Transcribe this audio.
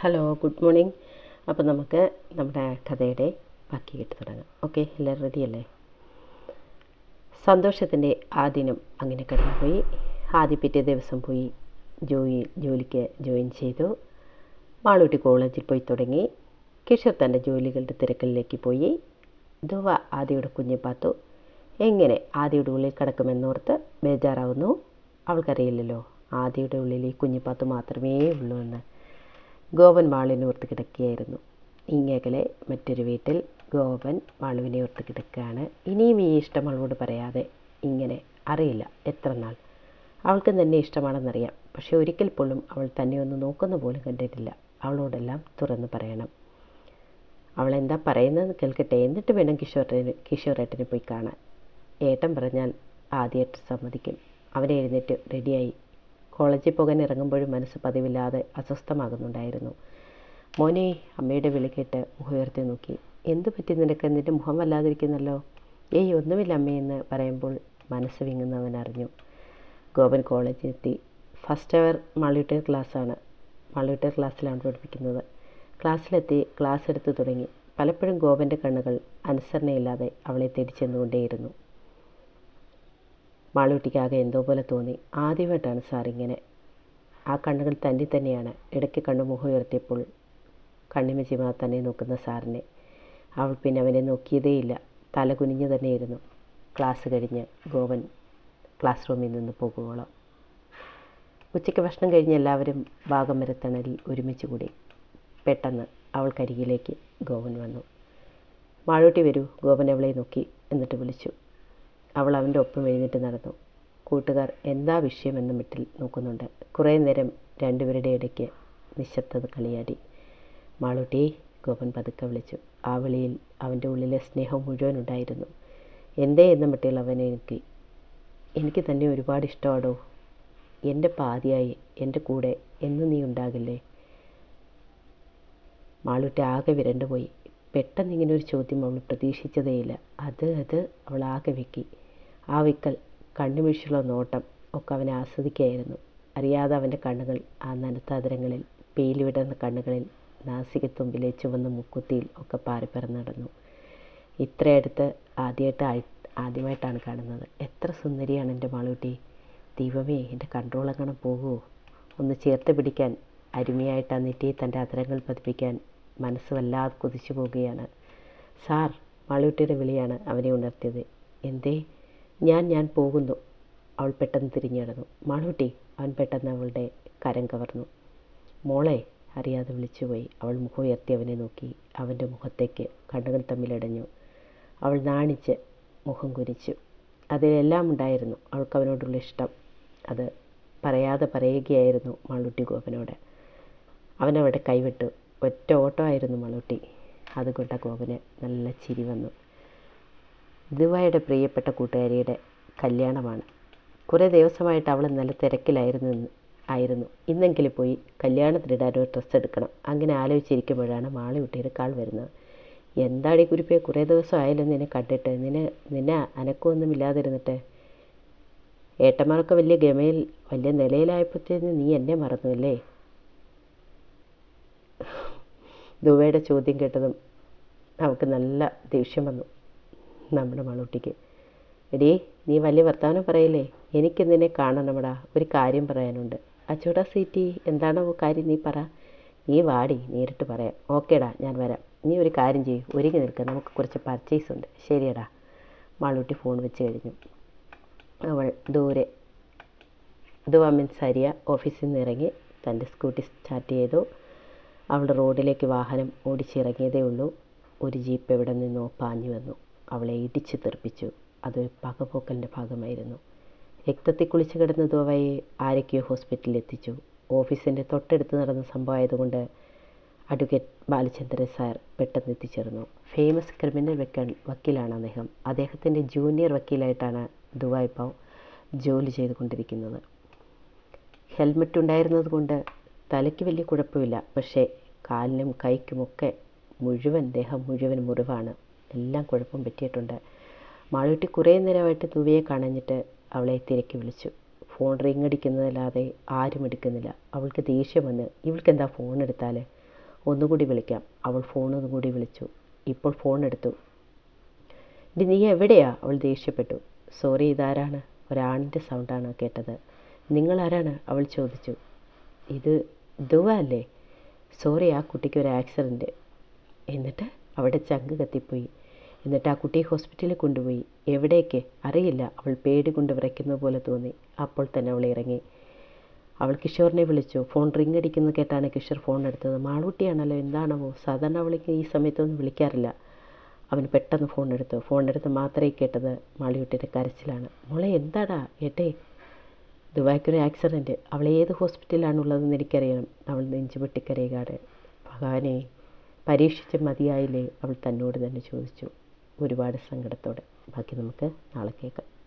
Hello good morning അപ്പോൾ നമുക്ക് നമ്മുടെ കഥയുടെ ബാക്കി കേട്ട് തുടങ്ങാം. ഓക്കെ എല്ലാവരും റെഡിയല്ലേ സന്തോഷത്തിന്റെ ആ ദിനം അങ്ങനെ കടന്നുപോയി. ആദ്യ പിറ്റേ ദിവസം പോയി ജോയി ജോലിക്ക് ജോയിൻ ചെയ്തു. മാളൂട്ടി കോളേജിൽ പോയി തുടങ്ങി. കിഷോർ തന്റെ ജോലികളുടെ തിരക്കിലേക്ക് പോയി. ധുവ ആദ്യയുടെ കുഞ്ഞെ പാത്തു. എങ്ങനെ ആദ്യയുടെ ഉള്ളിൽ കിടക്കുമെന്നോർത്ത് ബേജാറാവുന്നു. അവൾക്കറിയില്ലല്ലോ ആദ്യയുടെ ഉള്ളിൽ ഈ കുഞ്ഞിപ്പാത്ത് മാത്രമേ ഉള്ളൂ എന്ന്. ഗോപൻ മാളിനെ ഓർത്ത് കിടക്കുകയായിരുന്നു. ഇങ്ങകലെ മറ്റൊരു വീട്ടിൽ ഗോവൻ മാളുവിനെ ഓർത്ത് കിടക്കുകയാണ്. ഇനിയും ഈ ഇഷ്ടം അവളോട് പറയാതെ ഇങ്ങനെ അറിയില്ല. എത്ര നാൾ? അവൾക്ക് തന്നെ ഇഷ്ടമാണെന്നറിയാം. പക്ഷെ ഒരിക്കൽ പോലും അവൾ തന്നെ ഒന്ന് നോക്കുന്ന പോലും കണ്ടിട്ടില്ല. അവളോടെല്ലാം തുറന്ന് പറയണം. അവൾ എന്താ പറയുന്നതെന്ന് കേൾക്കട്ടെ. എന്നിട്ട് വേണം കിഷോറേട്ടന് കിഷോറേട്ടനെ പോയി കാണാൻ. ഏട്ടൻ പറഞ്ഞാൽ ആദ്യമായിട്ട് സമ്മതിക്കും. അവനെ എഴുന്നേറ്റ് റെഡിയായി കോളേജിൽ പോകാൻ ഇറങ്ങുമ്പോഴും മനസ്സ് പതിവില്ലാതെ അസ്വസ്ഥമാകുന്നുണ്ടായിരുന്നു. മോനെ അമ്മയുടെ വിളി കേട്ട് മുഖമുയർത്തി നോക്കി. എന്ത് പറ്റി നിനക്ക്? നിന്റെ മുഖം വല്ലാതിരിക്കുന്നല്ലോ? ഏയ് ഒന്നുമില്ല അമ്മയെന്ന് പറയുമ്പോൾ മനസ്സ് വിങ്ങുന്നവൻ അറിഞ്ഞു. ഗോപൻ കോളേജിലെത്തി. ഫസ്റ്റ് അവർ മള്ളിട്ടർ ക്ലാസ്സാണ്. മള്ളിട്ടർ ക്ലാസ്സിലാണ് പഠിപ്പിക്കുന്നത്. ക്ലാസ്സിലെത്തി ക്ലാസ് എടുത്തു തുടങ്ങി. പലപ്പോഴും ഗോപന്റെ കണ്ണുകൾ അനുസരണയില്ലാതെ അവളെ തെടിച്ചെന്നുകൊണ്ടേയിരുന്നു മാളൂട്ടിക്കാകെ എന്തോ പോലെ തോന്നി. ആദ്യമായിട്ടാണ് സാർ ഇങ്ങനെ ആ കണ്ണുകൾ തന്നെ തന്നെയാണ് ഇടയ്ക്ക് കണ്ണു മുഖം ഉയർത്തിയപ്പോൾ കണ്ണിമ ചിമാ തന്നെ നോക്കുന്ന സാറിനെ. അവൾ പിന്നെ അവനെ നോക്കിയതേയില്ല. തല കുനിഞ്ഞു തന്നെയിരുന്നു. ക്ലാസ് കഴിഞ്ഞ് ഗോവൻ ക്ലാസ് റൂമിൽ നിന്ന് പോകുവോളം. ഉച്ചയ്ക്ക് ഭക്ഷണം കഴിഞ്ഞ് എല്ലാവരും ഭാഗം ഭാഗമരത്തണലിൽ ഒരുമിച്ച് കൂടി. പെട്ടെന്ന് അവൾക്കരികിലേക്ക് ഗോവൻ വന്നു. മാളൂട്ടി വരൂ. ഗോപൻ അവളെ നോക്കി എന്നിട്ട് വിളിച്ചു. അവൾ അവന്റെ ഒപ്പം എഴുന്നേറ്റ് നടന്നു. കൂട്ടുകാർ എന്താ വിഷയമെന്ന മിട്ടിൽ നോക്കുന്നുണ്ട്. കുറേ നേരം രണ്ടുപേരുടെ ഇടയ്ക്ക് നിശബ്ദത കളിയാടി. മാളൂട്ടി ഗോപൻ പതുക്കെ വിളിച്ചു. ആ വിളിയിൽ അവന്റെ ഉള്ളിലെ സ്നേഹം മുഴുവൻ ഉണ്ടായിരുന്നു. എന്തേ എന്ന മട്ടിൽ അവനെ എനിക്ക് എനിക്ക് തന്നെ ഒരുപാട് ഇഷ്ടമാണോ എന്റെ പാതിയായി എന്റെ കൂടെ എന്നും നീ ഉണ്ടാകില്ലേ? മാളൂട്ടി ആകെ വിരണ്ടുപോയി. പെട്ടെന്ന് ഇങ്ങനെ ഒരു ചോദ്യം അവൾ പ്രതീക്ഷിച്ചതേയില്ല. അത് അത് അവൾ ആകെ വെക്കി. ആ വിക്കൽ കണ്ണുമിഴിച്ചുള്ള നോട്ടം ഒക്കെ അവനെ ആസ്വദിക്കുകയായിരുന്നു അറിയാതെ അവന്റെ കണ്ണുകൾ ആ നനത്താതരങ്ങളിൽ പേലി വിടർന്ന കണ്ണുകളിൽ നാസികത്തുമ്പിലെ ചുവന്ന മുക്കുത്തിയിൽ ഒക്കെ പാറിപ്പറന്ന് നടന്നു. ഇത്രയടുത്ത് ആദ്യമായിട്ട് ആദ്യമായിട്ടാണ് കാണുന്നത്. എത്ര സുന്ദരിയാണ് എന്റെ മാളൂട്ടി. ദൈവമേ എന്റെ കൺട്രോൾ അങ്ങനെ പോകുമോ ഒന്ന് ചേർത്ത് പിടിക്കാൻ അരുമയായിട്ട് ആ നെറ്റിയെ തന്റെ അതരങ്ങൾ പതിപ്പിക്കാൻ മനസ്സ് വല്ലാതെ കുതിച്ചു പോവുകയാണ് സാർ മാളൂട്ടിയുടെ വിളിയാണ് അവനെ ഉണർത്തിയത്. എന്തേ? ഞാൻ ഞാൻ പോകുന്നു. അവൾ പെട്ടെന്ന് തിരിഞ്ഞു നടന്നു. മാളൂട്ടി അവൻ പെട്ടെന്ന് അവളുടെ കരം കവർന്നു. മോളെ അറിയാതെ വിളിച്ചുപോയി അവൾ മുഖം ഉയർത്തി അവനെ നോക്കി. അവന്റെ മുഖത്തേക്ക് കണ്ണുകൾ തമ്മിലടഞ്ഞു അവൾ നാണിച്ച് മുഖം കുരിച്ചു അതിലെല്ലാം ഉണ്ടായിരുന്നു. അവൾക്ക് അവനോടുള്ള ഇഷ്ടം. അത് പറയാതെ പറയുകയായിരുന്നു മാളൂട്ടി ഗോപനോട്. അവനവിടെ കൈവിട്ടു. ഒറ്റ ഓട്ടമായിരുന്നു മളൂട്ടി അതുകൊണ്ട് ഗോപന് നല്ല ചിരി വന്നു. ദുബായുടെ പ്രിയപ്പെട്ട കൂട്ടുകാരിയുടെ കല്യാണമാണ്. കുറേ ദിവസമായിട്ട് അവൾ നല്ല തിരക്കിലായിരുന്നു ആയിരുന്നു. ഇന്നെങ്കിലും പോയി കല്യാണത്തിനിടാൻ ഒരു ഡ്രസ്സ് എടുക്കണം. അങ്ങനെ ആലോചിച്ചിരിക്കുമ്പോഴാണ് മാളികുട്ടിയുടെ കാൾ വരുന്നത്. എന്താടി കുരിപ്പേ കുറേ ദിവസം നിന്നെ കണ്ടിട്ട്. നിന്നെ നിന്നെ അനക്കമൊന്നും ഇല്ലാതിരുന്നിട്ട് ഏട്ടന്മാരൊക്കെ വലിയ ഗമയിൽ വലിയ നിലയിലായപ്പോഴത്തേന് നീ എന്നെ മറന്നു അല്ലേ ദുബൈയുടെ ചോദ്യം കേട്ടതും അവൾക്ക് നല്ല ദേഷ്യം വന്നു. നമ്മുടെ മളൂട്ടിക്ക് എടീ നീ വലിയ വർത്തമാനം പറയില്ലേ? എനിക്ക് നിന്നെ കാണണമടാ. ഒരു കാര്യം പറയാനുണ്ട്. അച്ചൂടാ സീറ്റി എന്താണോ കാര്യം നീ പറ. നീ വാടി നേരിട്ട് പറയാം. ഓക്കേടാ ഞാൻ വരാം. നീ ഒരു കാര്യം ചെയ്യൂ. ഒരുങ്ങി നിൽക്കുക നമുക്ക് കുറച്ച് പർച്ചേസ് ഉണ്ട്. ശരിയടാ. മാളൂട്ടി ഫോൺ വെച്ച് കഴിഞ്ഞു. അവൾ ദൂരെ. ദുവാ മീൻസ് സരിയ ഓഫീസിൽ നിന്ന് ഇറങ്ങി തന്റെ സ്കൂട്ടി സ്റ്റാർട്ട് ചെയ്തു. അവളുടെ റോഡിലേക്ക് വാഹനം ഓടിച്ചിറങ്ങിയതേ ഉള്ളൂ. ഒരു ജീപ്പ് എവിടെ നിന്നോ പാഞ്ഞു വന്നു. അവളെ ഇടിച്ചു തെറിപ്പിച്ചു. അതൊരു പകപോക്കലിന്റെ ഭാഗമായിരുന്നു. രക്തത്തിൽ കുളിച്ചു കിടന്ന ദുവയെ ആരൊക്കെയോ ഹോസ്പിറ്റലിൽ എത്തിച്ചു. ഓഫീസിന്റെ തൊട്ടടുത്ത് നടന്ന സംഭവമായതുകൊണ്ട് അഡ്വക്കേറ്റ് ബാലചന്ദ്രൻ സാർ പെട്ടെന്ന് എത്തിച്ചേർന്നു. ഫേമസ് ക്രിമിനൽ വക്കീൽ വക്കീലാണ് അദ്ദേഹം. അദ്ദേഹത്തിന്റെ ജൂനിയർ വക്കീലായിട്ടാണ് ഇപ്പോൾ ജോലി ചെയ്തുകൊണ്ടിരിക്കുന്നത്. ഹെൽമെറ്റ് ഉണ്ടായിരുന്നത് കൊണ്ട് തലയ്ക്ക് വലിയ കുഴപ്പമില്ല. പക്ഷേ കാലിനും കൈക്കുമൊക്കെ മുഴുവൻ ദേഹം മുഴുവൻ മുറിവാണ്. എല്ലാം കുഴപ്പം പറ്റിയിട്ടുണ്ട്. മാളൂട്ടി കുറേ നേരമായിട്ട് തുവയെ കാണഞ്ഞിട്ട് അവളെ തിരക്കി വിളിച്ചു. ഫോൺ റിങ് അടിക്കുന്നതല്ലാതെ ആരും എടുക്കുന്നില്ല. അവൾക്ക് ദേഷ്യം വന്ന് ഇവൾക്ക് എന്താ ഫോൺ എടുത്താൽ ഒന്നുകൂടി വിളിക്കാം. അവൾ ഫോൺ ഒന്നുകൂടി വിളിച്ചു. ഇപ്പോൾ ഫോൺ എടുത്തു. ഇനി നീ എവിടെയാ? അവൾ ദേഷ്യപ്പെട്ടു. സോറി ഇതാരാണ്? ഒരാണിന്റെ സൗണ്ടാണ് കേട്ടത്. നിങ്ങൾ ആരാണ് അവൾ ചോദിച്ചു. ഇത് ദുവ അല്ലേ? സോറി ആ കുട്ടിക്ക് ഒരു ആക്സിഡന്റ് എന്നിട്ട് അവിടെ ചങ്ക് കത്തിപ്പോയി. എന്നിട്ട് ആ കുട്ടിയെ ഹോസ്പിറ്റലിൽ കൊണ്ടുപോയി. എവിടേക്ക്? അറിയില്ല. അവൾ പേടി കൊണ്ട് വിറയ്ക്കുന്ന പോലെ തോന്നി. അപ്പോൾ തന്നെ അവൾ ഇറങ്ങി. അവൾ കിഷോറിനെ വിളിച്ചു. ഫോൺ റിങ് അടിക്കുന്നത് കേട്ടാണ് കിഷോർ ഫോൺ എടുത്തത്. മാളൂട്ടിയാണല്ലോ. എന്താണോ സാധാരണ അവൾക്ക് ഈ സമയത്തൊന്നും വിളിക്കാറില്ല. അവൻ പെട്ടെന്ന് ഫോൺ എടുത്തു. ഫോൺ എടുത്ത് മാത്രമേ കേട്ടത് മാളിയുട്ടിയുടെ കരച്ചിലാണ്. മോളെ എന്താടാ? ഏട്ടേ ദുബായ്ക്കൊരു ആക്സിഡന്റ് അവൾ ഏത് ഹോസ്പിറ്റലിലാണുള്ളതെന്ന് എനിക്കറിയണം. അവൾ നെഞ്ചുപൊട്ടിക്കരയുകയാണ് ഭഗവാനെ പരീക്ഷിച്ച് മതിയായില്ലേ? അവൾ തന്നോട് തന്നെ ചോദിച്ചു. ഒരുപാട് സങ്കടത്തോടെ. ബാക്കി നമുക്ക് നാളെ കേൾക്കാം.